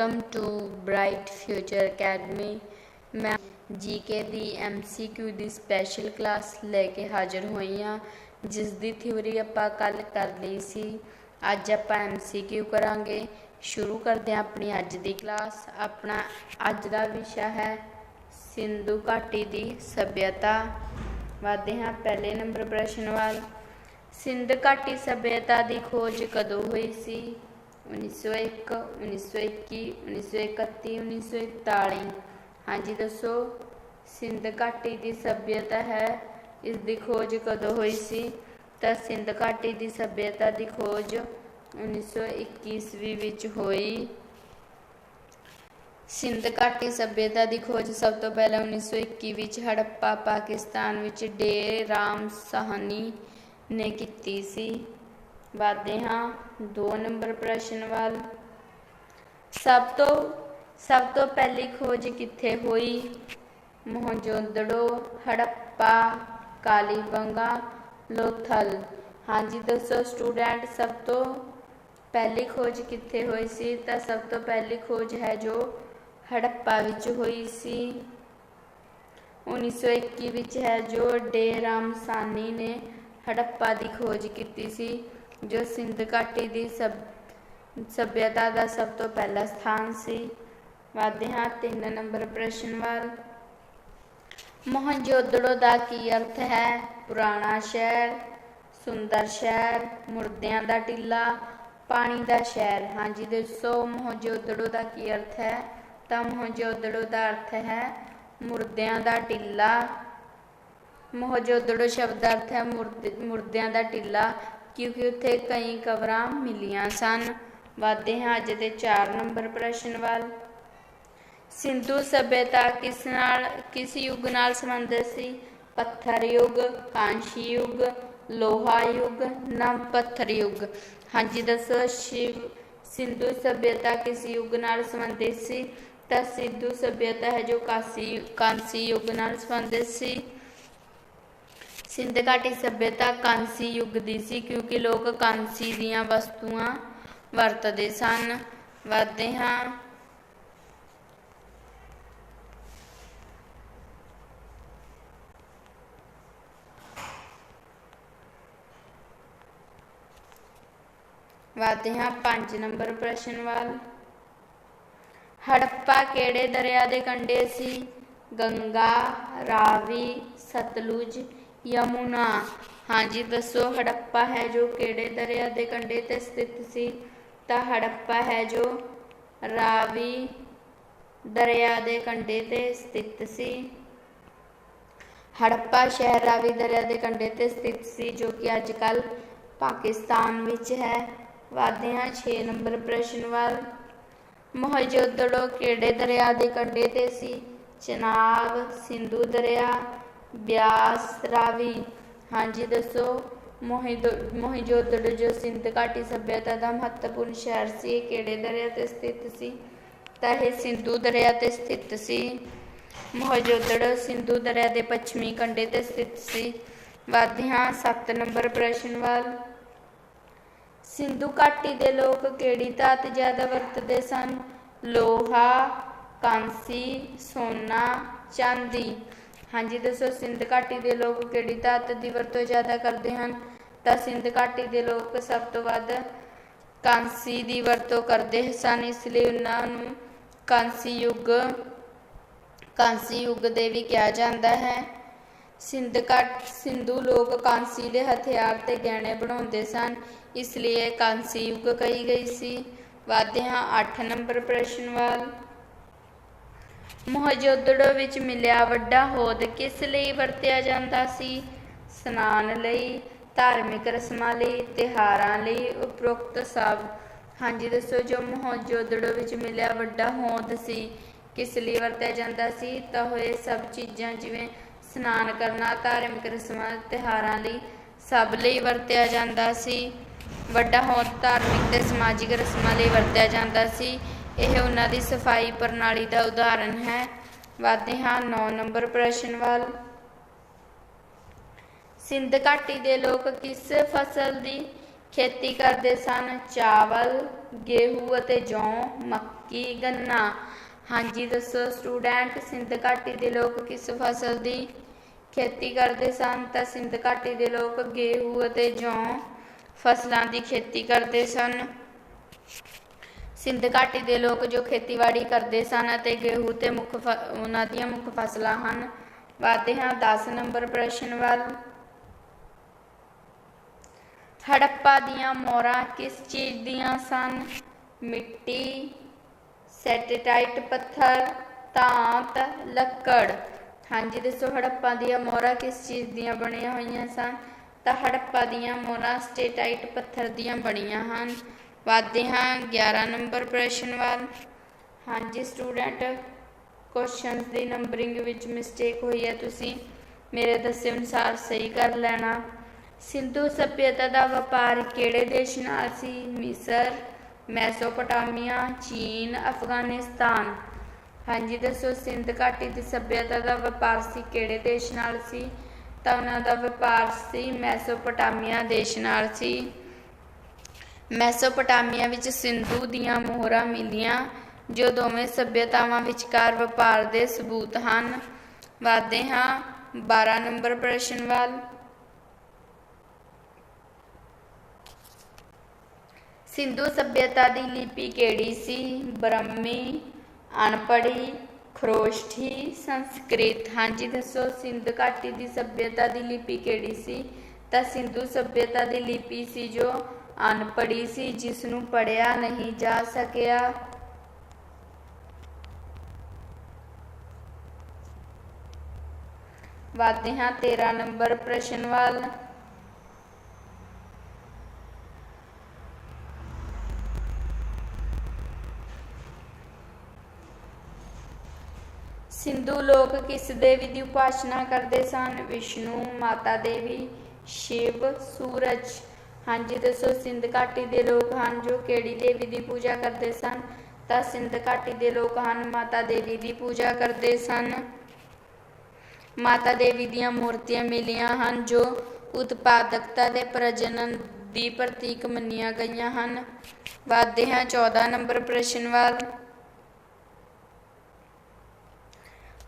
Welcome to bright future academy. ਮੈਂ GK ਦੀ MCQ ਦੀ ਸਪੈਸ਼ਲ ਕਲਾਸ ਲੈ ਕੇ ਹਾਜ਼ਰ ਹੋਈ ਹਾਂ ਜਿਸ ਦੀ ਥਿਊਰੀ ਆਪਾਂ ਕੱਲ ਕਰ ਲਈ ਸੀ। ਅੱਜ ਆਪਾਂ ਐਮਸੀਕਿਊ ਕਰਾਂਗੇ। ਸ਼ੁਰੂ ਕਰਦੇ ਹਾਂ ਆਪਣੀ ਅੱਜ ਦੀ ਕਲਾਸ। ਆਪਣਾ ਅੱਜ ਦਾ ਵਿਸ਼ਾ ਹੈ ਸਿੰਧੂ ਘਾਟੀ ਦੀ ਸਭਿਅਤਾ। ਵਧਦੇ ਹਾਂ ਪਹਿਲੇ ਨੰਬਰ ਪ੍ਰਸ਼ਨ ਵੱਲ। ਸਿੰਧ ਘਾਟੀ ਸਭਿਅਤਾ ਦੀ ਖੋਜ ਕਦੋਂ ਹੋਈ ਸੀ? 1901 1921 1931 1941 ਹਾਂਜੀ, ਦੱਸੋ, ਸਿੰਧ ਘਾਟੀ ਦੀ ਸਭਿਅਤਾ ਹੈ? ਇਸ ਦੀ ਖੋਜ ਕਦੋਂ ਹੋਈ ਸੀ? ਤਾਂ ਸਿੰਧ ਘਾਟੀ ਦੀ ਸਭਿਅਤਾ ਦੀ ਖੋਜ 1921 ਈਸਵੀ ਵਿੱਚ ਹੋਈ। ਸਿੰਧ ਘਾਟੀ ਸਭਿਅਤਾ ਦੀ ਖੋਜ ਸਭ ਤੋਂ ਪਹਿਲਾਂ 1921 ਵਿੱਚ ਹੜੱਪਾ ਪਾਕਿਸਤਾਨ ਵਿੱਚ ਡੇ ਰਾਮ ਸਾਹਨੀ ਨੇ ਕੀਤੀ ਸੀ। ਵਧਦੇ ਹਾਂ। 2 ਨੰਬਰ ਪ੍ਰਸ਼ਨ ਵੱਲ। ਸਭ ਤੋਂ ਸਭ ਤੋਂ ਪਹਿਲੀ ਖੋਜ ਕਿੱਥੇ ਹੋਈ? ਮੋਹਨਜੋਦੜੋ, ਹੜੱਪਾ ਕਾਲੀਬੰਗਾ ਲੋਥਲ। ਹਾਂਜੀ, ਦੱਸੋ ਸਟੂਡੈਂਟ, ਸਭ ਤੋਂ ਪਹਿਲੀ ਖੋਜ ਕਿੱਥੇ ਹੋਈ ਸੀ? ਤਾਂ ਸਭ ਤੋਂ ਪਹਿਲੀ ਖੋਜ ਹੈ ਜੋ ਹੜੱਪਾ ਵਿੱਚ ਹੋਈ ਸੀ। 1921 ਵਿੱਚ ਹੈ ਜੋ ਡੇ ਰਾਮ ਸਾਨੀ ਨੇ ਹੜੱਪਾ ਦੀ ਖੋਜ ਕੀਤੀ ਸੀ। ਜੋ ਸਿੰਧ ਘਾਟੀ ਦੀ ਸਭ, ਸਭਿਅਤਾ ਦਾ ਸਭ ਤੋਂ ਪਹਿਲਾ ਸਥਾਨ ਸੀ। ਵਧਦੇ ਹਾਂ 3 ਨੰਬਰ ਪ੍ਰਸ਼ਨ ਵੱਲ। ਮੋਹਨਜੋਦੜੋ ਦਾ ਕੀ ਅਰਥ ਹੈ? ਪੁਰਾਣਾ ਸ਼ਹਿਰ, ਸੁੰਦਰ ਸ਼ਹਿਰ, ਮੁਰਦਿਆਂ ਦਾ ਟਿੱਲਾ, ਪਾਣੀ ਦਾ ਸ਼ਹਿਰ। ਹਾਂਜੀ ਦੱਸੋ ਮੋਹਨਜੋਦੜੋ ਦਾ ਕੀ ਅਰਥ ਹੈ? ਤਾਂ ਮੋਹਨਜੋਦੜੋ ਦਾ ਅਰਥ ਹੈ ਮੁਰਦਿਆਂ ਦਾ ਟਿੱਲਾ। ਮੋਹਜੋਦੜੋ ਸ਼ਬਦ ਅਰਥ ਹੈ ਮੁਰਦਿਆਂ ਦਾ ਟਿੱਲਾ। ਕਿਉਂਕਿ ਉੱਥੇ ਕਈ ਕਬਰਾਂ ਮਿਲੀਆਂ ਸਨ। ਵਾਦੇ ਹਾਂ, ਅੱਜ ਦੇ 4 ਨੰਬਰ ਪ੍ਰਸ਼ਨ ਵੱਲ। ਸਿੰਧੂ ਸਭਿਅਤਾ ਕਿਸ ਨਾਲ, ਕਿਸ ਯੁੱਗ ਨਾਲ ਸੰਬੰਧਿਤ ਸੀ? ਪੱਥਰ ਯੁੱਗ, ਕਾਂਸ਼ੀ ਯੁੱਗ, ਲੋਹਾ ਯੁੱਗ ਨਵ ਪੱਥਰ ਯੁੱਗ। ਹਾਂਜੀ, ਦੱਸੋ, ਸ਼ਿਵ, ਸਿੰਧੂ ਸਭਿਅਤਾ ਕਿਸ ਯੁੱਗ ਨਾਲ ਸੰਬੰਧਿਤ ਸੀ? ਤਾਂ ਸਿੰਧੂ ਸਭਿਅਤਾ ਹੈ ਜੋ ਕਾਸੀ, ਕਾਂਸੀ ਯੁੱਗ ਨਾਲ ਸੰਬੰਧਿਤ ਸੀ। ਸਿੰਧ ਘਾਟੀ ਸਭਿਅਤਾ ਕਾਂਸੀ ਯੁੱਗ ਦੀ ਸੀ, ਕਿਉਂਕਿ ਲੋਕ ਕਾਂਸੀ ਦੀਆਂ ਵਸਤੂਆਂ ਵਰਤਦੇ ਸਨ। ਵਧਦੇ ਹਾਂ। ਵਧਦੇ ਹਾਂ 5 ਨੰਬਰ ਪ੍ਰਸ਼ਨ ਵੱਲ। ਹੜੱਪਾ ਕਿਹੜੇ ਦਰਿਆ ਦੇ ਕੰਢੇ ਸੀ? ਗੰਗਾ, ਰਾਵੀ, ਸਤਲੁਜ ਯਮੁਨਾ। ਹਾਂਜੀ ਦੱਸੋ ਹੜੱਪਾ ਹੈ ਜੋ ਕਿਹੜੇ ਦਰਿਆ ਦੇ ਕੰਢੇ ਤੇ ਸਥਿਤ ਸੀ? ਤਾਂ ਹੜੱਪਾ ਹੈ ਜੋ ਰਾਵੀ ਦਰਿਆ ਦੇ ਕੰਢੇ ਤੇ ਸਥਿਤ ਸੀ। ਹੜੱਪਾ ਸ਼ਹਿਰ ਰਾਵੀ ਦਰਿਆ ਦੇ ਕੰਢੇ ਤੇ ਸਥਿਤ ਸੀ, ਜੋ ਕਿ ਅੱਜ ਕੱਲ ਪਾਕਿਸਤਾਨ ਵਿੱਚ ਹੈ। ਵਾਦੇ ਹਾਂ 6 ਨੰਬਰ ਪ੍ਰਸ਼ਨ ਵੱਲ। ਮੋਹਨਜੋਦੜੋ ਕਿਹੜੇ ਦਰਿਆ ਦੇ ਕੰਢੇ ਤੇ ਸੀ? ਚਨਾਬ, ਸਿੰਧੂ ਦਰਿਆ ਬਿਆਸ ਰਾਵੀ। ਹਾਂਜੀ, ਦੱਸੋ। ਮੋਹਿਜੋਦੜੋ ਜੋ ਸਿੰਧ ਘਾਟੀ ਸਭਿਅਤਾ ਦਾ ਮਹੱਤਵਪੂਰਨ ਸ਼ਹਿਰ ਸੀ ਕਿਹੜੇ ਦਰਿਆ ਤੇ ਸਥਿਤ ਸੀ? ਤਾਂ ਇਹ ਸਿੰਧੂ ਦਰਿਆ ਤੇ ਸਥਿਤ ਸੀ। ਮੋਹਿਜੋਦੜੋ ਸਿੰਧੂ ਦਰਿਆ ਦੇ ਪੱਛਮੀ ਕੰਢੇ ਤੇ ਸਥਿਤ ਸੀ। ਵਾਧਿਆਂ 7 ਨੰਬਰ ਪ੍ਰਸ਼ਨ ਵੱਲ। ਸਿੰਧੂ ਘਾਟੀ ਦੇ ਲੋਕ ਕਿਹੜੀ ਧਾਤ ਜ਼ਿਆਦਾ ਵਰਤਦੇ ਸਨ? ਲੋਹਾ, ਕਾਂਸੀ, ਸੋਨਾ, ਚਾਂਦੀ। ਹਾਂਜੀ, ਦੱਸੋ ਸਿੰਧ ਘਾਟੀ ਦੇ ਲੋਕ ਕਿਹੜੀ ਧਾਤ ਦੀ ਵਰਤੋਂ ਜ਼ਿਆਦਾ ਕਰਦੇ ਹਨ? ਤਾਂ ਸਿੰਧ ਘਾਟੀ ਦੇ ਲੋਕ ਸਭ ਤੋਂ ਵੱਧ ਕਾਂਸੀ ਦੀ ਵਰਤੋਂ ਕਰਦੇ ਸਨ, ਇਸ ਲਈ ਉਹਨਾਂ ਨੂੰ ਕਾਂਸੀ ਯੁੱਗ ਕਾਂਸੀ ਯੁੱਗ ਦੇ ਵੀ ਕਿਹਾ ਜਾਂਦਾ ਹੈ। ਸਿੰਧ ਘਾਟ, ਸਿੰਧੂ ਲੋਕ ਕਾਂਸੀ ਦੇ ਹਥਿਆਰ ਤੇ ਗਹਿਣੇ ਬਣਾਉਂਦੇ ਸਨ, ਇਸ ਲਈ ਇਹ ਕਾਂਸੀ ਯੁੱਗ ਕਹੀ ਗਈ ਸੀ। ਵਾਦੇ ਹਾਂ 8 ਨੰਬਰ ਪ੍ਰਸ਼ਨ ਵੱਲ ਮੋਹਜੋਦੜੋ ਵਿੱਚ ਮਿਲਿਆ ਵੱਡਾ ਹੋਦ ਕਿਸ ਲਈ ਵਰਤਿਆ ਜਾਂਦਾ ਸੀ? ਸਨਾਨ ਲਈ, ਧਾਰਮਿਕ ਰਸਮਾਂ ਲਈ ਤਿਹਾਰਾਂ ਲਈ ਉਪਰੋਕਤ ਸਭ। ਹਾਂਜੀ, ਦੱਸੋ, ਜੋ ਮੋਹਜੋਦੜੋ ਵਿੱਚ ਮਿਲਿਆ ਵੱਡਾ ਹੋਦ ਸੀ, ਕਿਸ ਲਈ ਵਰਤਿਆ ਜਾਂਦਾ ਸੀ? ਤਾਂ ਹੋਏ ਸਭ ਚੀਜ਼ਾਂ ਜਿਵੇਂ ਸਨਾਨ ਕਰਨਾ, ਧਾਰਮਿਕ ਰਸਮਾਂ ਤਿਹਾਰਾਂ ਲਈ ਸਭ ਲਈ ਵਰਤਿਆ ਜਾਂਦਾ ਸੀ। ਵੱਡਾ ਹੋਦ ਧਾਰਮਿਕ ਤੇ ਸਮਾਜਿਕ ਰਸਮਾਂ ਲਈ ਵਰਤਿਆ ਜਾਂਦਾ ਸੀ। ਇਹ ਉਹਨਾਂ ਦੀ ਸਫ਼ਾਈ ਪ੍ਰਣਾਲੀ ਦਾ ਉਦਾਹਰਣ ਹੈ। ਵਾਦੇ ਹਾਂ 9 ਨੰਬਰ ਪ੍ਰਸ਼ਨ ਵੱਲ। ਸਿੰਧ ਘਾਟੀ ਦੇ ਲੋਕ ਕਿਸ ਫਸਲ ਦੀ ਖੇਤੀ ਕਰਦੇ ਸਨ? ਚਾਵਲ, ਗੇਹੂ ਅਤੇ ਜੌਂ, ਮੱਕੀ, ਗੰਨਾ। ਹਾਂਜੀ, ਦੱਸੋ ਸਟੂਡੈਂਟ, ਸਿੰਧ ਘਾਟੀ ਦੇ ਲੋਕ ਕਿਸ ਫਸਲ ਦੀ ਖੇਤੀ ਕਰਦੇ ਸਨ? ਤਾਂ ਸਿੰਧ ਘਾਟੀ ਦੇ ਲੋਕ ਗੇਹੂ ਅਤੇ ਜੌਂ ਫਸਲਾਂ ਦੀ ਖੇਤੀ ਕਰਦੇ ਸਨ। ਸਿੰਧ ਘਾਟੀ ਦੇ ਲੋਕ ਜੋ ਖੇਤੀਬਾੜੀ ਕਰਦੇ ਸਨ ਅਤੇ ਗੇਹੂ ਤੇ ਮੁੱਖ ਉਹਨਾਂ ਦੀਆਂ ਮੁੱਖ ਫਸਲਾਂ ਹਨ। ਵਾਦੇ ਹਾਂ 10 ਨੰਬਰ ਪ੍ਰਸ਼ਨ ਵੱਲ। ਹੜੱਪਾ ਦੀਆਂ ਮੋਹਰਾਂ ਕਿਸ ਚੀਜ਼ ਦੀਆਂ ਸਨ? ਮਿੱਟੀ ਸੈਟੇਟਾਈਟ ਪੱਥਰ ਧਾਤ ਲੱਕੜ। ਹਾਂਜੀ, ਦੱਸੋ ਹੜੱਪਾ ਦੀਆਂ ਮੋਹਰਾਂ ਕਿਸ ਚੀਜ਼ ਦੀਆਂ ਬਣੀਆਂ ਹੋਈਆਂ ਸਨ? ਤਾਂ ਹੜੱਪਾ ਦੀਆਂ ਮੋਹਰਾਂ ਸਟੇਟਾਈਟ ਪੱਥਰ ਦੀਆਂ ਬਣੀਆਂ ਹਨ। ਵਾਦੇ ਹਾਂ 11 ਨੰਬਰ ਪ੍ਰਸ਼ਨ ਵੱਲ। ਹਾਂਜੀ ਸਟੂਡੈਂਟ ਕੁਐਸਚਨਸ ਦੀ ਨੰਬਰਿੰਗ ਵਿੱਚ ਮਿਸਟੇਕ ਹੋਈ ਹੈ ਤੁਸੀਂ। ਮੇਰੇ ਦੱਸੇ ਅਨੁਸਾਰ ਸਹੀ ਕਰ ਲੈਣਾ। ਸਿੰਧੂ ਸਭਿਅਤਾ ਦਾ ਵਪਾਰ ਕਿਹੜੇ ਦੇਸ਼ ਨਾਲ ਸੀ? ਮਿਸਰ, ਮੈਸੋਪੋਟਾਮੀਆ, ਚੀਨ, ਅਫਗਾਨਿਸਤਾਨ। ਹਾਂਜੀ ਦੱਸੋ, ਸਿੰਧ ਘਾਟੀ ਦੀ ਸਭਿਅਤਾ ਦਾ ਵਪਾਰ ਸੀ ਕਿਹੜੇ ਦੇਸ਼ ਨਾਲ ਸੀ? ਤਾਂ ਉਹਨਾਂ ਦਾ ਵਪਾਰ ਸੀ ਮੈਸੋਪੋਟਾਮੀਆ ਦੇਸ਼ ਨਾਲ ਸੀ। ਮੈਸੋਪੋਟਾਮੀਆ ਵਿੱਚ ਸਿੰਧੂ ਦੀਆਂ ਮੋਹਰਾਂ ਮਿਲੀਆਂ, ਜੋ ਦੋਵੇਂ ਸਭਿਅਤਾਵਾਂ ਵਿਚਕਾਰ ਵਪਾਰ ਦੇ ਸਬੂਤ ਹਨ। ਵਾਦੇ ਹਾਂ 12 ਨੰਬਰ ਪ੍ਰਸ਼ਨ ਵੱਲ। ਸਿੰਧੂ ਸਭਿਅਤਾ ਦੀ ਲਿਪੀ ਕਿਹੜੀ ਸੀ? ਬ੍ਰਹਮੀ ਅਨਪੜੀ ਖਰੋਸ਼ਠੀ, ਸੰਸਕ੍ਰਿਤ। ਹਾਂਜੀ, ਦੱਸੋ, ਸਿੰਧ ਘਾਟੀ ਦੀ ਸਭਿਅਤਾ ਦੀ ਲਿਪੀ ਕਿਹੜੀ ਸੀ? ਤਾਂ ਸਿੰਧੂ ਸਭਿਅਤਾ ਦੀ ਲਿਪੀ ਸੀ ਜੋ ਅਨਪੜੀ ਸੀ ਜਿਸ ਨੂੰ ਪੜਿਆ ਨਹੀਂ ਜਾ ਸਕਿਆ। ਵਾਦੇ ਹਾਂ 13 ਨੰਬਰ ਪ੍ਰਸ਼ਨ ਵੱਲ। ਸਿੰਧੂ ਲੋਕ ਕਿਸ ਦੇਵੀ ਦੀ ਉਪਾਸਨਾ ਕਰਦੇ ਸਨ? ਵਿਸ਼ਨੂੰ, ਮਾਤਾ ਦੇਵੀ, ਸ਼ਿਵ, ਸੂਰਜ। ਹਾਂਜੀ, ਦੱਸੋ, ਸਿੰਧ ਘਾਟੀ ਦੇ ਲੋਕ ਹਨ ਜੋ ਕਿਹੜੀ ਦੇਵੀ ਦੀ ਪੂਜਾ ਕਰਦੇ ਸਨ? ਤਾਂ ਸਿੰਧ ਘਾਟੀ ਦੇ ਲੋਕ ਹਨ, ਮਾਤਾ ਦੇਵੀ ਦੀ ਪੂਜਾ ਕਰਦੇ ਸਨ। ਮਾਤਾ ਦੇਵੀ ਦੀਆਂ ਮੂਰਤੀਆਂ ਮਿਲੀਆਂ ਹਨ ਜੋ ਉਤਪਾਦਕਤਾ ਦੇ ਪ੍ਰਜਨਨ ਦੀ ਪ੍ਰਤੀਕ ਮੰਨੀਆਂ ਗਈਆਂ ਹਨ। ਵਾਦੇ ਹਾਂ 14 ਨੰਬਰ ਪ੍ਰਸ਼ਨ ਵੱਲ।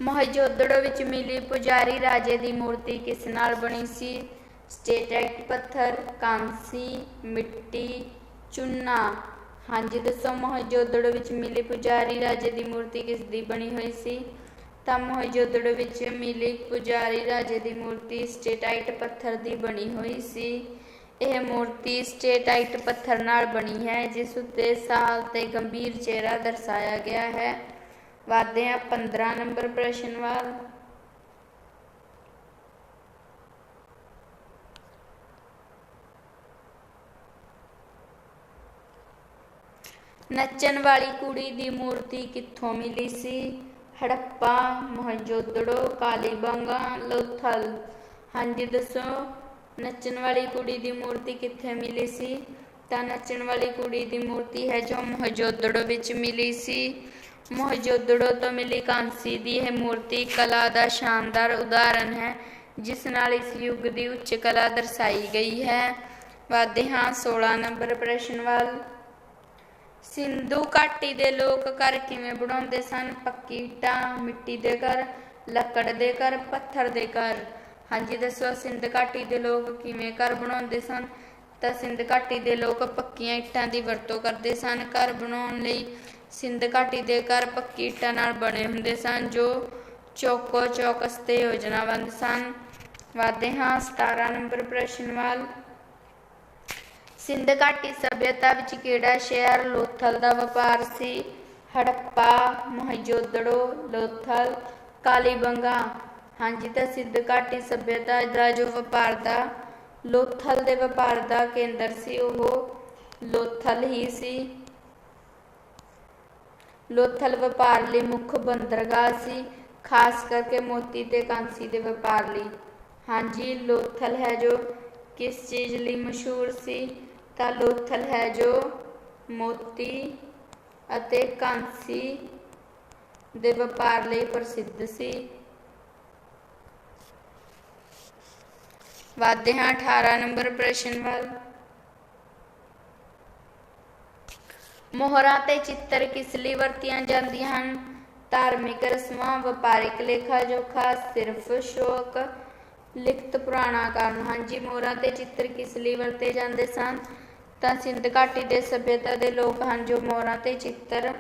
ਮੋਹਜੋਦੜੋ ਵਿੱਚ ਮਿਲੀ ਪੁਜਾਰੀ ਰਾਜੇ ਦੀ ਮੂਰਤੀ ਕਿਸ ਨਾਲ ਬਣੀ ਸੀ? ਸਟੇਟਾਈਟ ਪੱਥਰ, ਕਾਂਸੀ, ਮਿੱਟੀ, ਚੁੰਨਾ। ਹਾਂਜੀ, ਦੱਸੋ ਮੋਹਜੋਦੜੋ ਵਿੱਚ ਮਿਲੀ ਪੁਜਾਰੀ ਰਾਜੇ ਦੀ ਮੂਰਤੀ ਕਿਸ ਦੀ ਬਣੀ ਹੋਈ ਸੀ? ਤਾਂ ਮੋਹਜੋਦੜੋ ਵਿੱਚ ਮਿਲੀ ਪੁਜਾਰੀ ਰਾਜੇ ਦੀ ਮੂਰਤੀ ਸਟੇਟਾਈਟ ਪੱਥਰ ਦੀ ਬਣੀ ਹੋਈ ਸੀ। ਇਹ ਮੂਰਤੀ ਸਟੇਟਾਈਟ ਪੱਥਰ ਨਾਲ ਬਣੀ ਹੈ, ਜਿਸ ਉੱਤੇ ਸਾਲ ਤੇ ਗੰਭੀਰ ਚਿਹਰਾ ਦਰਸਾਇਆ ਗਿਆ ਹੈ। ਵਾਦੇ ਆ 15 ਨੰਬਰ ਪ੍ਰਸ਼ਨ ਵੱਲ। ਨੱਚਣ ਵਾਲੀ ਕੁੜੀ ਦੀ ਮੂਰਤੀ ਕਿੱਥੋਂ ਮਿਲੀ ਸੀ? ਹੜੱਪਾ ਮੋਹਨਜੋਦੜੋ ਕਾਲੀਬੰਗਾ ਲੋਥਲ। ਹਾਂਜੀ, ਦੱਸੋ, ਨੱਚਣ ਵਾਲੀ ਕੁੜੀ ਦੀ ਮੂਰਤੀ ਕਿੱਥੇ ਮਿਲੀ ਸੀ? ਤਾਂ ਨੱਚਣ ਵਾਲੀ ਕੁੜੀ ਦੀ ਮੂਰਤੀ ਹੈ ਜੋ ਮੋਹਨਜੋਦੜੋ ਵਿੱਚ ਮਿਲੀ ਸੀ। ਮੋਹਜੋਦੜੋ ਤੋਂ ਮਿਲੀ ਕਾਂਸੀ ਦੀ ਇਹ ਮੂਰਤੀ ਕਲਾ ਦਾ ਸ਼ਾਨਦਾਰ ਉਦਾਹਰਣ ਹੈ, ਜਿਸ ਨਾਲ ਇਸ ਯੁੱਗ ਦੀ ਉੱਚ ਕਲਾ ਦਰਸਾਈ ਗਈ ਹੈ। ਵਾਦੇ ਹਾਂ 16 ਨੰਬਰ ਪ੍ਰਸ਼ਨ ਵੱਲ। ਸਿੰਧੂ ਘਾਟੀ ਦੇ ਲੋਕ ਘਰ ਕਿਵੇਂ ਬਣਾਉਂਦੇ ਸਨ? ਪੱਕੀ ਇੱਟਾਂ ਮਿੱਟੀ ਦੇ ਘਰ, ਲੱਕੜ ਦੇ ਘਰ, ਪੱਥਰ ਦੇ ਘਰ। ਹਾਂਜੀ, ਦੱਸੋ ਸਿੰਧ ਘਾਟੀ ਦੇ ਲੋਕ ਕਿਵੇਂ ਘਰ ਬਣਾਉਂਦੇ ਸਨ? ਤਾਂ ਸਿੰਧ ਘਾਟੀ ਦੇ ਲੋਕ ਪੱਕੀਆਂ ਇੱਟਾਂ ਦੀ ਵਰਤੋਂ ਕਰਦੇ ਸਨ। ਘਰ ਬਣਾਉਣ ਲਈ ਸਿੰਧ ਘਾਟੀ ਦੇ ਘਰ ਪੱਕੀ ਇੱਟਾਂ ਨਾਲ ਬਣੇ ਹੁੰਦੇ ਸਨ, ਜੋ ਚੌਕੋ ਚੌਕਸ ਤੇ ਯੋਜਨਾਬੰਦ ਸਨ। ਵਾਦੇ ਹਾਂ 17 ਨੰਬਰ ਪ੍ਰਸ਼ਨ ਵੱਲ। ਸਿੰਧ ਘਾਟੀ ਸਭਿਅਤਾ ਵਿੱਚ ਕਿਹੜਾ ਸ਼ਹਿਰ ਲੋਥਲ ਦਾ ਵਪਾਰ ਸੀ? ਹੜੱਪਾ, ਮੋਹਜੋਦੜੋ, ਲੋਥਲ, ਕਾਲੀਬੰਗਾ। ਹਾਂਜੀ, ਤਾਂ ਸਿੰਧ ਘਾਟੀ ਸਭਿਅਤਾ ਦਾ ਜੋ ਵਪਾਰ ਦਾ, ਲੋਥਲ ਦੇ ਵਪਾਰ ਦਾ ਕੇਂਦਰ ਸੀ, ਉਹ ਲੋਥਲ ਹੀ ਸੀ। ਲੋਥਲ ਵਪਾਰ ਲਈ ਮੁੱਖ ਬੰਦਰਗਾਹ ਸੀ, ਖਾਸ ਕਰਕੇ ਮੋਤੀ ਤੇ ਕਾਂਸੀ ਦੇ ਵਪਾਰ ਲਈ। ਹਾਂਜੀ, ਲੋਥਲ ਹੈ ਜੋ ਕਿਸ ਚੀਜ਼ ਲਈ ਮਸ਼ਹੂਰ ਸੀ? ਤਾਂ ਲੋਥਲ ਹੈ ਜੋ ਮੋਤੀ ਅਤੇ ਕਾਂਸੀ ਦੇ ਵਪਾਰ ਲਈ ਪ੍ਰਸਿੱਧ ਸੀ। ਵਾਦੇ ਹਾਂ 18 ਨੰਬਰ ਪ੍ਰਸ਼ਨ ਵੱਲ। ਮੋਹਰਾਂ ਤੇ ਚਿੱਤਰ ਕਿਸ ਲਈ ਵਰਤੀਆਂ ਜਾਂਦੀਆਂ ਹਨ? ਧਾਰਮਿਕ ਰਸਮਾਂ, ਵਪਾਰਿਕ ਲੇਖਾ ਜੋਖਾ, ਸਿਰਫ ਸ਼ੌਕ, ਲਿਖਤ ਪੁਰਾਣਾ ਕਾਰਨ ਹਾਂਜੀ ਮੋਹਰਾਂ ਤੇ ਚਿੱਤਰ ਕਿਸ ਲਈ ਵਰਤੇ ਜਾਂਦੇ ਸਨ? ਤਾਂ ਸਿੰਧ ਘਾਟੀ ਦੇ ਸਭਿਅਤਾ ਦੇ ਲੋਕ ਹਨ ਜੋ ਮੋਹਰਾਂ ਤੇ ਚਿੱਤਰ,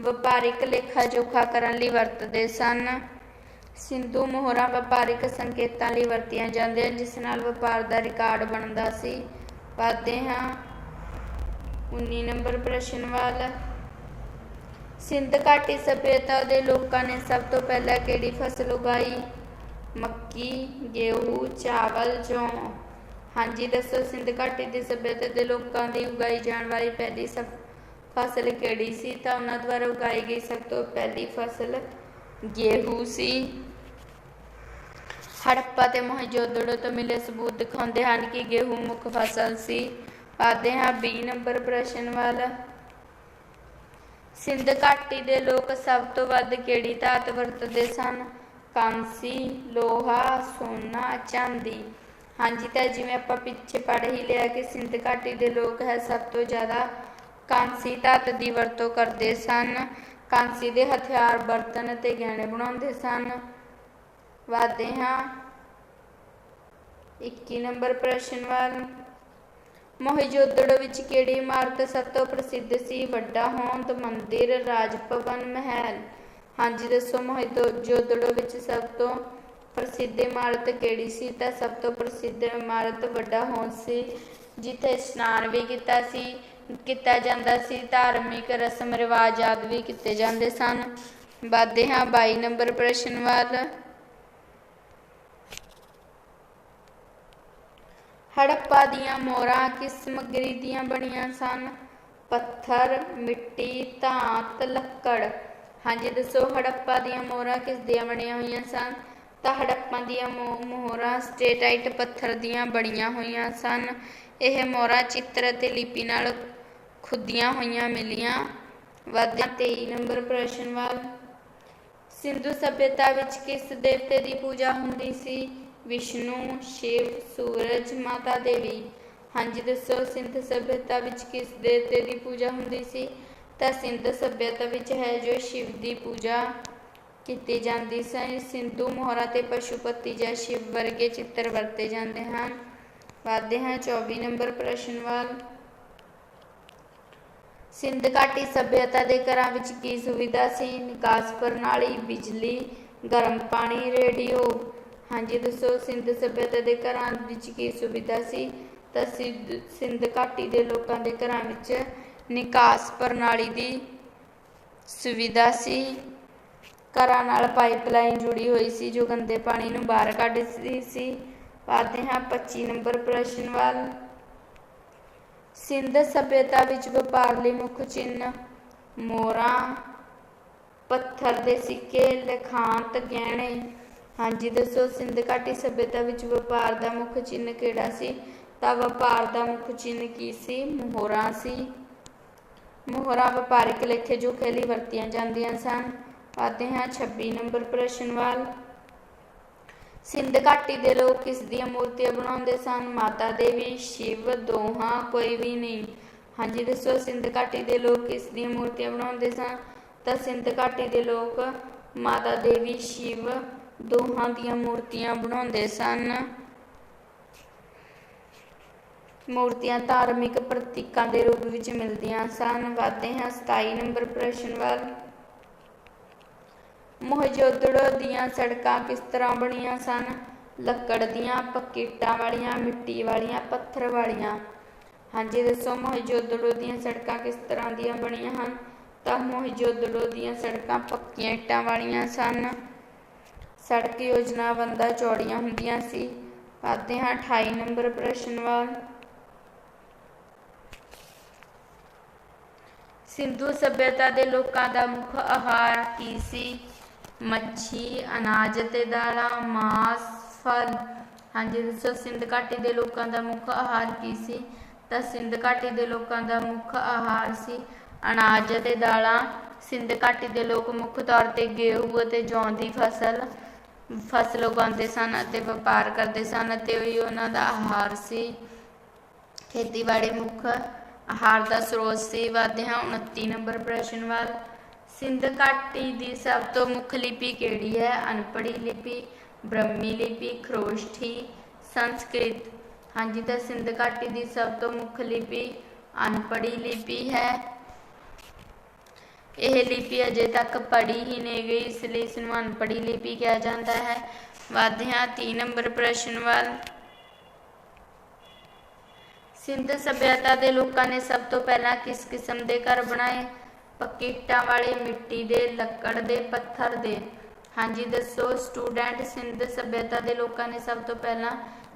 ਵਪਾਰਿਕ ਲੇਖਾ ਜੋਖਾ ਕਰਨ ਲਈ ਵਰਤਦੇ ਸਨ। ਸਿੰਧੂ ਮੋਹਰਾਂ ਵਪਾਰਿਕ ਸੰਕੇਤਾਂ ਲਈ ਵਰਤੀਆਂ ਜਾਂਦੀਆਂ ਜਿਸ ਨਾਲ ਵਪਾਰ ਦਾ ਰਿਕਾਰਡ ਬਣਦਾ ਸੀ। ਪਾਦੇ ਹਾਂ। 19 ਨੰਬਰ ਪ੍ਰਸ਼ਨ ਵੱਲ। ਸਿੰਧ ਘਾਟੀ ਸਭਿਅਤਾ ਦੇ ਲੋਕਾਂ ਨੇ ਸਭ ਤੋਂ ਪਹਿਲਾਂ ਕਿਹੜੀ ਫਸਲ ਉਗਾਈ? ਮੱਕੀ, ਗੇਹੂੰ, ਚਾਵਲ, ਜੌਂ। ਹਾਂਜੀ, ਦੱਸੋ, ਸਿੰਧ ਘਾਟੀ ਦੀ ਸਭਿਅਤਾ ਦੇ ਲੋਕਾਂ ਦੀ ਉਗਾਈ ਜਾਣ ਵਾਲੀ ਪਹਿਲੀ ਸਭ ਫਸਲ ਕਿਹੜੀ ਸੀ? ਤਾਂ ਉਹਨਾਂ ਦੁਆਰਾ ਉਗਾਈ ਗਈ ਸਭ ਤੋਂ ਪਹਿਲੀ ਫਸਲ ਗੇਹੂ ਸੀ। ਹੜੱਪਾ ਤੇ ਮੋਹਨਜੋਦੜੋ ਤੋਂ ਮਿਲੇ ਸਬੂਤ ਦਿਖਾਉਂਦੇ ਹਨ ਕਿ ਗੇਹੂ ਮੁੱਖ ਫਸਲ ਸੀ। ਆਦੇ ਹਾਂ 20 ਨੰਬਰ ਪ੍ਰਸ਼ਨ ਵੱਲ। ਸਿੰਧ ਘਾਟੀ ਦੇ ਲੋਕ ਸਭ ਤੋਂ ਵੱਧ ਕਿਹੜੀ ਧਾਤ ਵਰਤਦੇ ਸਨ? ਕਾਂਸੀ, ਲੋਹਾ, ਸੋਨਾ, ਚਾਂਦੀ। ਹਾਂਜੀ ਤਾਂ ਜਿਵੇਂ ਆਪਾਂ ਪਿੱਛੇ ਪੜ੍ਹ ਹੀ ਲਿਆ ਕਿ ਸਿੰਧ ਘਾਟੀ ਦੇ ਲੋਕ ਹੈ, ਸਭ ਤੋਂ ਜ਼ਿਆਦਾ ਕਾਂਸੀ ਧਾਤ ਦੀ ਵਰਤੋਂ ਕਰਦੇ ਸਨ। ਕਾਂਸੀ ਦੇ ਹਥਿਆਰ ਬਰਤਨ ਅਤੇ ਗਹਿਣੇ ਬਣਾਉਂਦੇ ਸਨ। ਵਾਦੇ ਹਾਂ। 21 ਨੰਬਰ ਪ੍ਰਸ਼ਨ ਵੱਲ। ਮੋਹਿਜੋਦੜੋ ਵਿੱਚ ਕਿਹੜੀ ਇਮਾਰਤ ਸਭ ਤੋਂ ਪ੍ਰਸਿੱਧ ਸੀ? ਵੱਡਾ ਹੋਂਦ, ਮੰਦਿਰ ਰਾਜ ਭਵਨ ਮਹਿਲ। ਹਾਂਜੀ, ਦੱਸੋ ਮੋਹਿਜੋਦੜੋ ਵਿੱਚ ਸਭ ਤੋਂ ਪ੍ਰਸਿੱਧ ਇਮਾਰਤ ਕਿਹੜੀ ਸੀ? ਤਾਂ ਸਭ ਤੋਂ ਪ੍ਰਸਿੱਧ ਇਮਾਰਤ ਵੱਡਾ ਹੋਂਦ ਸੀ, ਜਿੱਥੇ ਇਸ਼ਨਾਨ ਵੀ ਕੀਤਾ ਸੀ, ਕੀਤਾ ਜਾਂਦਾ ਸੀ। ਧਾਰਮਿਕ ਰਸਮ ਰਿਵਾਜ ਆਦਿ ਵੀ ਕੀਤੇ ਜਾਂਦੇ ਸਨ। ਵੱਧਦੇ ਹਾਂ 22 ਨੰਬਰ ਪ੍ਰਸ਼ਨ ਵੱਲ। ਹੜੱਪਾ ਦੀਆਂ ਮੋਹਰਾਂ ਕਿਸ ਸਮੱਗਰੀ ਦੀਆਂ ਬਣੀਆਂ ਸਨ। ਪੱਥਰ, ਮਿੱਟੀ, ਧਾਤ, ਲੱਕੜ। ਹਾਂਜੀ, ਦੱਸੋ ਹੜੱਪਾ ਦੀਆਂ ਮੋਹਰਾਂ ਕਿਸ ਦੀਆਂ ਬਣੀਆਂ ਹੋਈਆਂ ਸਨ? ਤਾਂ ਹੜੱਪਾ ਦੀਆਂ ਮੋਹਰਾਂ ਸਟੇਟਾਈਟ ਪੱਥਰ ਦੀਆਂ ਬਣੀਆਂ ਹੋਈਆਂ ਸਨ। ਇਹ ਮੋਹਰਾਂ ਚਿੱਤਰ ਅਤੇ ਲਿਪੀ ਨਾਲ ਖੁੱਦੀਆਂ ਹੋਈਆਂ ਮਿਲੀਆਂ। ਵਾਧਿਆ 23 ਨੰਬਰ ਪ੍ਰਸ਼ਨ ਵੱਲ। ਸਿੰਧੂ ਸਭਿਅਤਾ ਵਿੱਚ ਕਿਸ ਦੇਵਤੇ ਦੀ ਪੂਜਾ ਹੁੰਦੀ ਸੀ? ਵਿਸ਼ਨੂੰ, ਸ਼ਿਵ, ਸੂਰਜ, ਮਾਤਾ ਦੇਵੀ। ਹਾਂਜੀ, ਦੱਸੋ ਸਿੰਧ ਸਭਿਅਤਾ ਵਿੱਚ ਕਿਸ ਦੇਵਤੇ ਦੀ ਪੂਜਾ ਹੁੰਦੀ ਸੀ? ਤਾਂ ਸਿੰਧ ਸਭਿਅਤਾ ਵਿੱਚ ਹੈ ਜੋ ਸ਼ਿਵ ਦੀ ਪੂਜਾ। ਕੀਤੀ ਜਾਂਦੀ ਸਨ। ਸਿੰਧੂ ਮੋਹਰਾ ਤੇ ਪਸ਼ੂਪਤੀ ਜਾਂ ਸ਼ਿਵ ਵਰਗੇ ਚਿੱਤਰ ਵਰਤੇ ਜਾਂਦੇ ਹਨ। ਵੱਧਦੇ ਹਾਂ 24 ਨੰਬਰ ਪ੍ਰਸ਼ਨ ਵੱਲ। ਸਿੰਧ ਘਾਟੀ ਸਭਿਅਤਾ ਦੇ ਘਰਾਂ ਵਿੱਚ ਕੀ ਸੁਵਿਧਾ ਸੀ? ਨਿਕਾਸ ਪ੍ਰਣਾਲੀ, ਬਿਜਲੀ, ਗਰਮ ਪਾਣੀ, ਰੇਡੀਓ। ਹਾਂਜੀ, ਦੱਸੋ ਸਿੰਧ ਸਭਿਅਤਾ ਦੇ ਘਰਾਂ ਵਿੱਚ ਕੀ ਸੁਵਿਧਾ ਸੀ? ਤਾਂ ਸਿੰਧ ਘਾਟੀ ਦੇ ਲੋਕਾਂ ਦੇ ਘਰਾਂ ਵਿੱਚ ਨਿਕਾਸ ਪ੍ਰਣਾਲੀ ਦੀ ਸੁਵਿਧਾ ਸੀ। ਘਰਾਂ ਨਾਲ ਪਾਈਪਲਾਈਨ ਜੁੜੀ ਹੋਈ ਸੀ, ਜੋ ਗੰਦੇ ਪਾਣੀ ਨੂੰ ਬਾਹਰ ਕੱਢਦੀ ਸੀ। ਪਾਦੇ ਹਾਂ 25 ਨੰਬਰ ਪ੍ਰਸ਼ਨ ਵੱਲ। ਸਿੰਧ ਸਭਿਅਤਾ ਵਿੱਚ ਵਪਾਰ ਲਈ ਮੁੱਖ ਚਿੰਨ ਮੋਹਰਾਂ, ਪੱਥਰ ਦੇ ਸਿੱਕੇ, ਲਖਾਂਤ, ਗਹਿਣੇ। ਹਾਂਜੀ, ਦੱਸੋ, ਸਿੰਧ ਘਾਟੀ ਸਭਿਅਤਾ ਵਿੱਚ ਵਪਾਰ ਦਾ ਮੁੱਖ ਚਿੰਨ ਕਿਹੜਾ ਸੀ? ਤਾਂ ਵਪਾਰ ਦਾ ਮੁੱਖ ਚਿੰਨ ਕੀ ਸੀ? ਮੋਹਰਾਂ ਸੀ। ਮੋਹਰਾਂ ਵਪਾਰਿਕ ਲੇਖੇ ਜੋਖੇ ਲਈ ਵਰਤੀਆਂ ਜਾਂਦੀਆਂ ਸਨ। ਆਤੇ ਹਾਂ 26 ਨੰਬਰ ਪ੍ਰਸ਼ਨ ਵੱਲ। ਸਿੰਧ ਘਾਟੀ ਦੇ ਲੋਕ ਕਿਸ ਦੀਆਂ ਮੂਰਤੀਆਂ ਬਣਾਉਂਦੇ ਸਨ। ਮਾਤਾ ਦੇਵੀ, ਸ਼ਿਵ, ਦੋਹਾਂ, ਕੋਈ ਵੀ ਨਹੀਂ। ਹਾਂਜੀ, ਦੱਸੋ ਸਿੰਧ ਘਾਟੀ ਦੇ ਲੋਕ ਕਿਸ ਦੀਆਂ ਮੂਰਤੀਆਂ ਬਣਾਉਂਦੇ ਸਨ? ਤਾਂ ਸਿੰਧ ਘਾਟੀ ਦੇ ਲੋਕ ਮਾਤਾ ਦੇਵੀ, ਸ਼ਿਵ, ਦੋਹਾਂ ਦੀਆਂ ਮੂਰਤੀਆਂ ਬਣਾਉਂਦੇ ਸਨ। ਮੂਰਤੀਆਂ ਧਾਰਮਿਕ ਪ੍ਰਤੀਕਾਂ ਦੇ ਰੂਪ ਵਿੱਚ ਮਿਲਦੀਆਂ ਸਨ। ਵਾਦੇ ਹਾਂ 27 ਨੰਬਰ ਪ੍ਰਸ਼ਨ ਵੱਲ। ਮੋਹਜੋਦੜੋ ਦੀਆਂ ਸੜਕਾਂ ਕਿਸ ਤਰ੍ਹਾਂ ਬਣੀਆਂ ਸਨ? ਲੱਕੜ ਦੀਆਂ ਪੱਕੀਟਾਂ ਵਾਲੀਆਂ, ਮਿੱਟੀ ਵਾਲੀਆਂ, ਪੱਥਰ ਵਾਲੀਆਂ। ਹਾਂਜੀ, ਦੱਸੋ ਮੋਹਜੋਦੜੋ ਦੀਆਂ ਸੜਕਾਂ ਕਿਸ ਤਰ੍ਹਾਂ ਦੀਆਂ ਬਣੀਆਂ ਹਨ? ਤਾਂ ਮੋਹਜੋਦੜੋ ਦੀਆਂ ਸੜਕਾਂ ਪੱਕੀਆਂ ਇੱਟਾਂ ਵਾਲੀਆਂ ਸਨ। ਸੜਕ ਯੋਜਨਾ ਬੰਦਾ ਚੌੜੀਆਂ ਹੁੰਦੀਆਂ ਸੀ। ਪਾਦੇ ਹਾਂ 28 ਨੰਬਰ ਪ੍ਰਸ਼ਨ ਵੱਲ। ਸਿੰਧੂ ਸਭਿਅਤਾ ਦੇ ਲੋਕਾਂ ਦਾ ਮੁੱਖ ਆਹਾਰ ਕੀ ਸੀ? ਮੱਛੀ, ਅਨਾਜ ਅਤੇ ਦਾਲਾਂ, ਮਾਸ, ਫਲ। ਹਾਂਜੀ, ਦੱਸੋ ਸਿੰਧ ਘਾਟੀ ਦੇ ਲੋਕਾਂ ਦਾ ਮੁੱਖ ਆਹਾਰ ਕੀ ਸੀ? ਤਾਂ ਸਿੰਧ ਘਾਟੀ ਦੇ ਲੋਕਾਂ ਦਾ ਮੁੱਖ ਆਹਾਰ ਸੀ ਅਨਾਜ ਅਤੇ ਦਾਲਾਂ। ਸਿੰਧ ਘਾਟੀ ਦੇ ਲੋਕ ਮੁੱਖ ਤੌਰ ਤੇ ਗੇਹੂੰ ਅਤੇ ਜੌਂ ਦੀ ਫਸਲ ਫਸਲ ਉਗਾਉਂਦੇ ਸਨ ਅਤੇ ਵਪਾਰ ਕਰਦੇ ਸਨ ਅਤੇ ਉਹੀ ਉਹਨਾਂ ਦਾ ਆਹਾਰ ਸੀ। ਖੇਤੀਬਾੜੀ ਮੁੱਖ ਆਹਾਰ ਦਾ ਸਰੋਤ ਸੀ। ਵਧਦੇ ਹਾਂ 29 ਨੰਬਰ ਪ੍ਰਸ਼ਨ ਵੱਲ ਸਿੰਧ ਘਾਟੀ ਦੀ ਸਭ ਤੋਂ ਮੁੱਖ ਲਿਪੀ ਕਿਹੜੀ ਹੈ? ਅਨਪੜੀ ਲਿਪੀ, ਬ੍ਰਹਮੀ ਲਿਪੀ, ਖਰੋਸ਼ਠੀ, ਸੰਸਕ੍ਰਿਤ। ਹਾਂਜੀ, ਤਾਂ ਸਿੰਧ ਘਾਟੀ ਦੀ ਸਭ ਤੋਂ ਮੁੱਖ ਲਿਪੀ ਅਨਪੜ੍ਹੀ ਲਿਪੀ ਹੈ। ਇਹ ਲਿਪੀ ਅਜੇ ਤੱਕ ਪੜ੍ਹੀ ਹੀ ਨਹੀਂ ਗਈ, ਇਸ ਲਈ ਇਸ ਨੂੰ ਅਨਪੜ੍ਹੀ ਲਿਪੀ ਕਿਹਾ ਜਾਂਦਾ ਹੈ। ਵਧਦੇ ਹਾਂ 3 ਨੰਬਰ ਪ੍ਰਸ਼ਨ ਵੱਲ। ਸਿੰਧ ਸਭਿਅਤਾ ਦੇ ਲੋਕਾਂ ਨੇ ਸਭ ਤੋਂ ਪਹਿਲਾਂ ਕਿਸ ਕਿਸਮ ਦੇ ਘਰ ਬਣਾਏ? ਪਕੀਟਾਂ ਵਾਲੇ ਮਿੱਟੀ ਦੇ, ਲੱਕੜ ਦੇ, ਪੱਥਰ ਦੇ। ਹਾਂਜੀ, ਦੱਸੋ, ਸਟੂਡੈਂਟ ਸਿੰਧ ਸਭਿਅਤਾ ਦੇ ਲੋਕਾਂ ਨੇ ਸਭ ਤੋਂ ਪਹਿਲਾਂ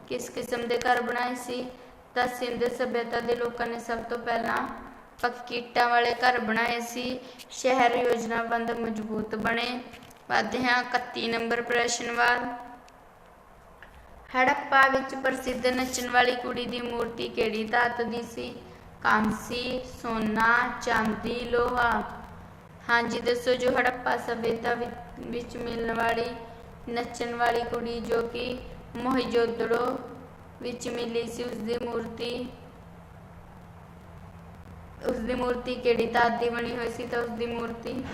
ਕਿਸ ਕਿਸਮ ਦੇ ਘਰ ਬਣਾਏ ਸੀ? ਤਾਂ ਸਿੰਧ ਸਭਿਅਤਾ ਦੇ ਲੋਕਾਂ ਨੇ ਸਭ ਤੋਂ ਪਹਿਲਾਂ ਪਕੀਟਾਂ ਵਾਲੇ ਘਰ ਬਣਾਏ ਸੀ। ਸ਼ਹਿਰ ਯੋਜਨਾਬੰਦ ਮਜ਼ਬੂਤ ਬਣੇ। ਵਧਦੇ ਹਾਂ 31 ਨੰਬਰ ਪ੍ਰਸ਼ਨ ਵੱਲ ਹੜੱਪਾ ਵਿੱਚ ਪ੍ਰਸਿੱਧ ਨੱਚਣ ਵਾਲੀ ਕੁੜੀ ਦੀ ਮੂਰਤੀ ਕਿਹੜੀ ਧਾਤ ਦੀ ਸੀ? ਕਾਂਸੀ, ਸੋਨਾ, ਚਾਂਦੀ, ਲੋਹਾ। ਹਾਂਜੀ ਦੱਸੋ ਜੋ ਹੜੱਪਾ ਸਭਿਅਤਾ ਵਿ- ਵਿੱਚ ਮਿਲਣ ਵਾਲੀ, ਨੱਚਣ ਵਾਲੀ ਕੁੜੀ ਜੋ ਕਿ ਮੋਹਿਜੋਦੜੋ ਵਿੱਚ ਮਿਲੀ ਸੀ ਉਸ ਦੀ ਮੂਰਤੀ ਉਸ ਦੀ ਮੂਰਤੀ ਕਿਹੜੀ ਧਾਤ ਦੀ ਬਣੀ ਹੋਈ ਸੀ ਤਾਂ ਉਸ ਦੀ ਮੂਰਤੀ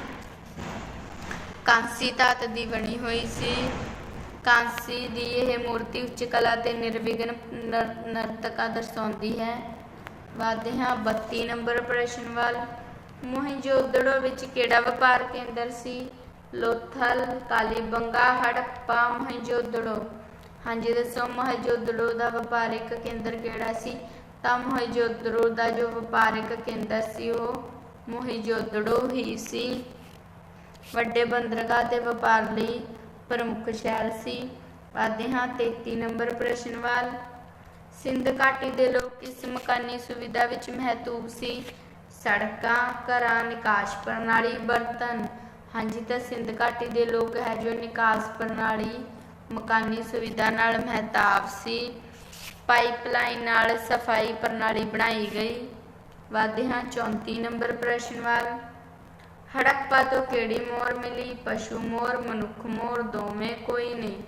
ਕਾਂਸੀ ਧਾਤ ਦੀ ਬਣੀ ਹੋਈ ਸੀ। ਕਾਂਸੀ ਦੀ ਇਹ ਮੂਰਤੀ ਉੱਚ ਕਲਾ ਤੇ ਨਿਰਵਿਘਨ ਨਰ- ਨਰਤਕਾ ਦਰਸਾਉਂਦੀ ਹੈ। ਵਧਦੇ ਹਾਂ। 32 ਨੰਬਰ ਪ੍ਰਸ਼ਨ ਵੱਲ। ਮੋਹਿੰਜੋਦੜੋ ਵਿੱਚ ਕਿਹੜਾ ਵਪਾਰ ਕੇਂਦਰ ਸੀ? ਲੋਥਲ, ਕਾਲੀਬੰਗਾ, ਹੜੱਪਾ ਮੋਹਿੰਜੋਦੜੋ ਹਾਂਜੀ, ਦੱਸੋ ਮੋਹਿੰਜੋਦੜੋ ਦਾ ਵਪਾਰਿਕ ਕੇਂਦਰ ਕਿਹੜਾ ਸੀ? ਤਾਂ ਮੋਹਿੰਜੋਦੜੋ ਦਾ ਜੋ ਵਪਾਰਿਕ ਕੇਂਦਰ ਸੀ ਉਹ ਮੋਹਿੰਜੋਦੜੋ ਹੀ ਸੀ। ਵੱਡੇ ਬੰਦਰਗਾਹ ਤੇ ਵਪਾਰ ਲਈ ਪ੍ਰਮੁੱਖ ਸ਼ਹਿਰ ਸੀ। ਵਧਦੇ ਹਾਂ। 33 ਨੰਬਰ ਪ੍ਰਸ਼ਨ ਵੱਲ। ਸਿੰਧ ਘਾਟੀ ਦੇ ਲੋਕ ਇਸ ਮਕਾਨੀ ਸੁਵਿਧਾ ਵਿੱਚ ਮਹਤੂਬ ਸੀ। ਸੜਕਾਂ, ਘਰਾਂ, ਨਿਕਾਸ ਪ੍ਰਣਾਲੀ, ਬਰਤਨ। ਹਾਂਜੀ, ਤਾਂ ਸਿੰਧ ਘਾਟੀ ਦੇ ਲੋਕ ਹੈ ਜੋ ਨਿਕਾਸ ਪ੍ਰਣਾਲੀ, ਮਕਾਨੀ ਸੁਵਿਧਾ ਨਾਲ ਮਹਤਾਬ ਸੀ। ਪਾਈਪਲਾਈਨ ਨਾਲ ਸਫ਼ਾਈ ਪ੍ਰਣਾਲੀ ਬਣਾਈ ਗਈ। ਵਧਦੇ ਹਾਂ 34 ਨੰਬਰ ਪ੍ਰਸ਼ਨ ਵੱਲ। ਹੜੱਪਾ ਤੋਂ ਕਿਹੜੀ ਮੋਰ ਮਿਲੀ? ਪਸ਼ੂ ਮੋਰ, ਮਨੁੱਖ ਮੋਰ, ਦੋਵੇਂ ਕੋਈ ਨਹੀਂ।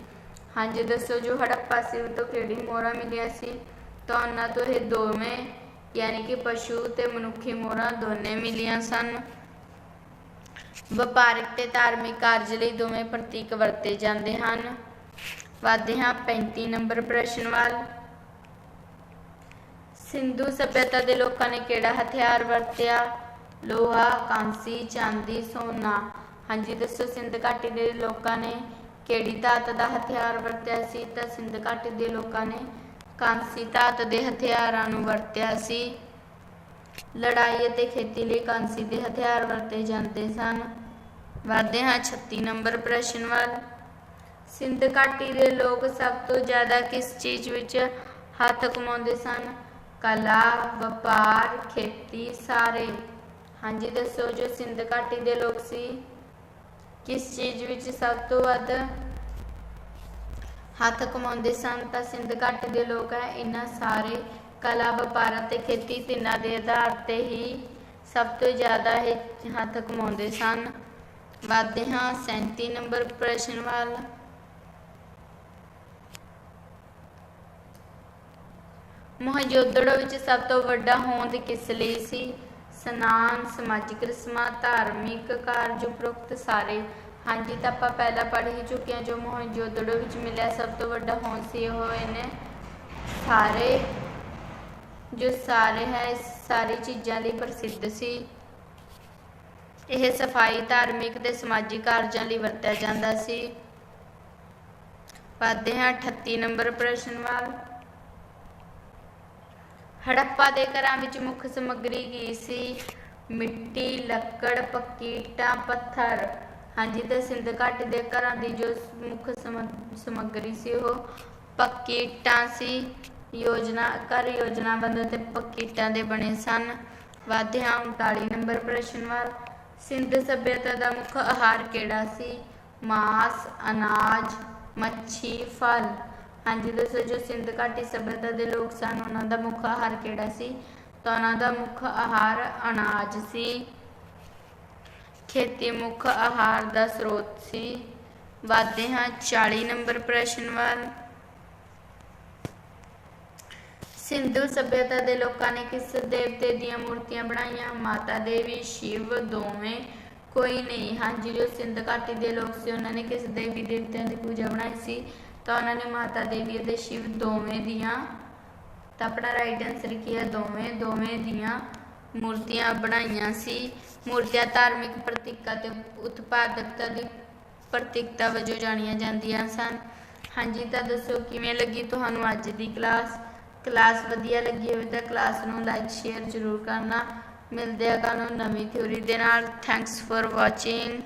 ਹਾਂਜੀ, ਦੱਸੋ ਜੋ ਹੜੱਪਾ ਸੀ ਉਹ ਤੋਂ ਕਿਹੜੀ ਮੋਹਰਾਂ ਮਿਲੀਆਂ ਸੀ? ਤਾਂ ਉਹਨਾਂ ਤੋਂ ਇਹ ਦੋਵੇਂ, ਯਾਨੀ ਕਿ ਪਸ਼ੂ ਤੇ ਮਨੁੱਖੀ ਮੋਹਰਾਂ, ਦੋਨੇ ਮਿਲੀਆਂ ਸਨ। ਵਪਾਰਕ ਤੇ ਧਾਰਮਿਕ ਕਾਰਜ ਲਈ ਦੋਵੇਂ ਪ੍ਰਤੀਕ ਵਰਤੇ ਜਾਂਦੇ ਹਨ। ਵਧਦੇ ਹਾਂ 35 ਨੰਬਰ ਪ੍ਰਸ਼ਨ ਵੱਲ। ਸਿੰਧੂ ਸਭਿਅਤਾ ਦੇ ਲੋਕਾਂ ਨੇ ਕਿਹੜਾ ਹਥਿਆਰ ਵਰਤਿਆ? ਲੋਹਾ, ਕਾਂਸੀ, ਚਾਂਦੀ, ਸੋਨਾ। ਹਾਂਜੀ, ਦੱਸੋ, ਸਿੰਧ ਘਾਟੀ ਦੇ ਲੋਕਾਂ ਨੇ ਕਿਹੜੀ ਧਾਤ ਦਾ ਹਥਿਆਰ ਵਰਤਿਆ ਸੀ ਤਾਂ ਸਿੰਧ ਘਾਟੀ ਦੇ ਲੋਕਾਂ ਨੇ ਕਾਂਸੀ ਧਾਤ ਦੇ ਹਥਿਆਰਾਂ ਨੂੰ ਵਰਤਿਆ ਸੀ। ਲੜਾਈ ਅਤੇ ਖੇਤੀ ਲਈ ਕਾਂਸੀ ਦੇ ਹਥਿਆਰ ਵਰਤੇ ਜਾਂਦੇ ਸਨ। ਵਧਦੇ ਹਾਂ 36 ਨੰਬਰ ਪ੍ਰਸ਼ਨ ਵੱਲ। ਸਿੰਧ ਘਾਟੀ ਦੇ ਲੋਕ ਸਭ ਤੋਂ ਜ਼ਿਆਦਾ ਕਿਸ ਚੀਜ਼ ਵਿੱਚ ਹੱਥ ਕਮਾਉਂਦੇ ਸਨ? ਕਲਾ, ਵਪਾਰ, ਖੇਤੀ, ਸਾਰੇ। ਹਾਂਜੀ, ਦੱਸੋ ਜੋ ਸਿੰਧ ਘਾਟੀ ਦੇ ਲੋਕ ਸੀ। ਕਿਸ ਚੀਜ਼ ਵਿੱਚ ਸਭ ਤੋਂ ਵੱਧ ਹੱਥ ਕਮਾਉਂਦੇ ਸਨ? ਤਾਂ ਸਿੰਧ ਘਾਟੀ ਦੇ ਲੋਕ ਹੈ, ਇਹਨਾਂ ਸਾਰੇ ਕਲਾ ਵਪਾਰ ਅਤੇ ਖੇਤੀ ਤਿੰਨਾਂ ਦੇ ਆਧਾਰ ਤੇ ਹੀ ਸਭ ਤੋਂ ਜ਼ਿਆਦਾ ਇਹ ਹੱਥ ਕਮਾਉਂਦੇ ਸਨ। ਵਧਦੇ ਹਾਂ 37 ਨੰਬਰ ਪ੍ਰਸ਼ਨ ਵੱਲ। ਮੋਹਨਜੋਦੜੋ ਵਿੱਚ ਸਭ ਤੋਂ ਵੱਡਾ ਹੋਂਦ ਕਿਸ ਲਈ ਸੀ? ਸਨਾਨ, ਸਮਾਜਿਕ ਰਸਮਾਂ, ਧਾਰਮਿਕ ਕਾਰਜ ਉਪਰੋਕਤ ਸਾਰੇ। ਹਾਂਜੀ, ਤਾਂ ਆਪਾਂ ਪਹਿਲਾਂ ਪੜ੍ਹ ਹੀ ਚੁੱਕੇ ਹਾਂ ਜੋ ਮੋਹਨਜੋਦੜੋ ਵਿੱਚ ਮਿਲਿਆ। ਸਭ ਤੋਂ ਵੱਡਾ ਹੋਂਦ ਸੀ ਉਹ ਹੋਏ ਸਾਰੇ, ਜੋ ਸਾਰੇ ਹੈ, ਸਾਰੀ ਚੀਜ਼ਾਂ ਲਈ ਪ੍ਰਸਿੱਧ ਸੀ। ਇਹ ਸਫ਼ਾਈ, ਧਾਰਮਿਕ ਤੇ ਸਮਾਜਿਕ ਕਾਰਜਾਂ ਲਈ ਵਰਤਿਆ ਜਾਂਦਾ ਸੀ। ਵਧਦੇ ਹਾਂ 38 ਨੰਬਰ ਪ੍ਰਸ਼ਨ ਵੱਲ। ਹੜੱਪਾ ਦੇ ਘਰਾਂ ਵਿੱਚ ਮੁੱਖ ਸਮੱਗਰੀ ਕੀ ਸੀ? ਮਿੱਟੀ, ਲੱਕੜ ਪੱਕੀ ਪੱਥਰ। ਹਾਂਜੀ, ਤੇ ਸਿੰਧ ਘਾਟੀ ਦੇ ਘਰਾਂ ਦੀ ਜੋ ਮੁੱਖ ਸਮੱਗਰੀ ਸੀ ਉਹ ਪੱਕੀ ਸੀ। ਯੋਜਨਾ, ਘਰ ਯੋਜਨਾਬੰਦ ਤੇ ਪੱਕੀ ਦੇ ਬਣੇ ਸਨ। ਵਧਦੇ ਹਾਂ 39 ਨੰਬਰ ਪ੍ਰਸ਼ਨ ਵੱਲ ਸਿੰਧ ਸਭਿਅਤਾ ਦਾ ਮੁੱਖ ਆਹਾਰ ਕਿਹੜਾ ਸੀ? ਮਾਸ, ਅਨਾਜ, ਮੱਛੀ, ਫਲ। ਹਾਂਜੀ, ਦੱਸੋ ਜੋ, ਸਿੰਧ ਘਾਟੀ ਸਭਿਅਤਾ ਦੇ ਲੋਕ ਸਨ। ਉਹਨਾਂ ਦਾ ਮੁੱਖ ਆਹਾਰ ਕਿਹੜਾ ਸੀ? ਤਾਂ ਉਹਨਾਂ ਦਾ ਮੁੱਖ ਆਹਾਰ ਅਨਾਜ ਸੀ। ਖੇਤੀ ਮੁੱਖ ਆਹਾਰ ਦਾ ਸਰੋਤ ਸੀ। ਵਧਦੇ ਹਾਂ 40 ਨੰਬਰ ਪ੍ਰਸ਼ਨ ਵੱਲ। ਸਿੰਧੂ ਸਭਿਅਤਾ ਦੇ ਲੋਕਾਂ ਨੇ ਕਿਸ ਦੇਵਤੇ ਦੀਆਂ ਮੂਰਤੀਆਂ ਬਣਾਈਆਂ? ਮਾਤਾ ਦੇਵੀ, ਸ਼ਿਵ, ਦੋਵੇਂ। ਕੋਈ ਨਹੀਂ। ਹਾਂਜੀ, ਜੋ ਸਿੰਧ ਘਾਟੀ ਦੇ ਲੋਕ ਸੀ, ਉਹਨਾਂ ਨੇ ਕਿਸ ਦੇਵੀ ਦੇਵਤਿਆਂ ਦੀ ਪੂਜਾ ਬਣਾਈ ਸੀ? ਤਾਂ ਉਹਨਾਂ ਨੇ ਮਾਤਾ ਦੇਵੀ ਅਤੇ ਸ਼ਿਵ ਦੋਵੇਂ ਦੀਆਂ ਤਾਂ ਆਪਣਾ ਰਾਈਟ ਆਨਸਰ ਕੀ ਹੈ ਦੋਵੇਂ ਦੋਵੇਂ ਦੀਆਂ ਮੂਰਤੀਆਂ ਬਣਾਈਆਂ ਸੀ। ਮੂਰਤੀਆਂ ਧਾਰਮਿਕ ਪ੍ਰਤੀਕਾਂ ਤੇ ਉਤਪਾਦਕਤਾ ਦੀ ਪ੍ਰਤੀਕਤਾ ਵਜੋਂ ਜਾਣੀਆਂ ਜਾਂਦੀਆਂ ਸਨ। ਹਾਂਜੀ, ਤਾਂ ਦੱਸੋ ਕਿਵੇਂ ਲੱਗੀ ਤੁਹਾਨੂੰ ਅੱਜ ਦੀ ਕਲਾਸ? ਕਲਾਸ ਵਧੀਆ ਲੱਗੀ ਹੋਵੇ ਤਾਂ ਕਲਾਸ ਨੂੰ ਲਾਈਕ ਸ਼ੇਅਰ ਜ਼ਰੂਰ ਕਰਨਾ। ਮਿਲਦੇ ਆ ਤੁਹਾਨੂੰ ਨਵੀਂ ਥਿਊਰੀ ਦੇ ਨਾਲ। Thanks for watching